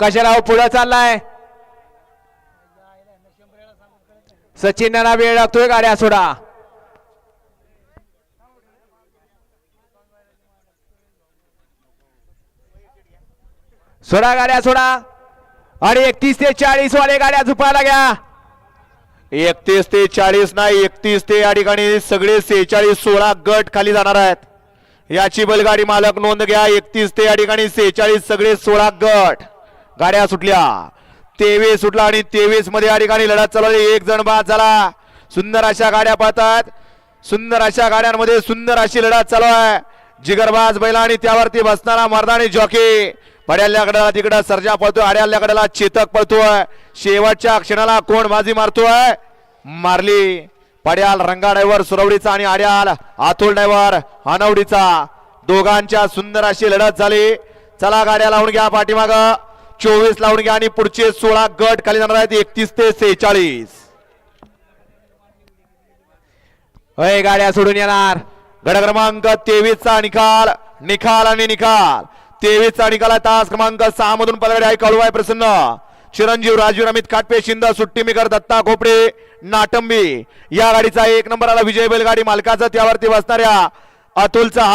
कशाराव हो पुढे चाललाय? सचिनला वेळ लागतोय गाड्या सोडा. सोडा गाड्या सोडा. आणि एकतीस ते चाळीस वाले गाड्या झुपायला घ्या. एकतीस ते चाळीस नाही एकतीस ते या ठिकाणी सगळे सेहेचाळीस सोळा गट खाली जाणार आहेत. याची बैलगाडी मालक नोंद घ्या एकतीस ते या ठिकाणी सेहेचाळीस सगळे सोळा गट. गाड्या सुटल्या. तेवीस सुटला आणि तेवीसमध्ये या ठिकाणी लढत चालवली. एक जण बाद झाला. सुंदर अशा गाड्या पाहतात सुंदर अशा गाड्यांमध्ये सुंदर अशी लढत चालू आहे. जिगरबाज बैला आणि त्यावरती बसणारा मर्दानी जॉकी. पड्याल्या कडेला तिकडं सर्जा पळतोय. आड्याल्या कडेला चेतक पळतोय. शेवटच्या क्षणाला कोण बाजी मारतोय? मारली. पड्याल रंगा ड्रायव्हर सुरवडीचा आणि आड्याल आतुल ड्रायव्हर अनवडीचा. दोघांच्या सुंदर अशी लढत झाली. चला गाड्या लावून घ्या पाठीमाग. चोवीस लावून घ्या आणि पुढचे सोळा गट खाली जाणार आहेत. एकतीस ते सेहेचाळीस. अय गाड्या सोडून येणार. गड क्रमांक तेवीस चा निकाल. निकाल आणि निकाल. तेवीस चा निकाल आहे. तास क्रमांक सहा मधून पलगडे आहे. कळवाय प्रसन्न. चिरंजीव राजीव अमित काटपे शिंद सुट्टी मेकर दत्ता खोपडे नाटंबी. या गाडीचा एक नंबर आला विजय बैलगाडी मालकाचा त्यावरती बसणाऱ्या अतुलचा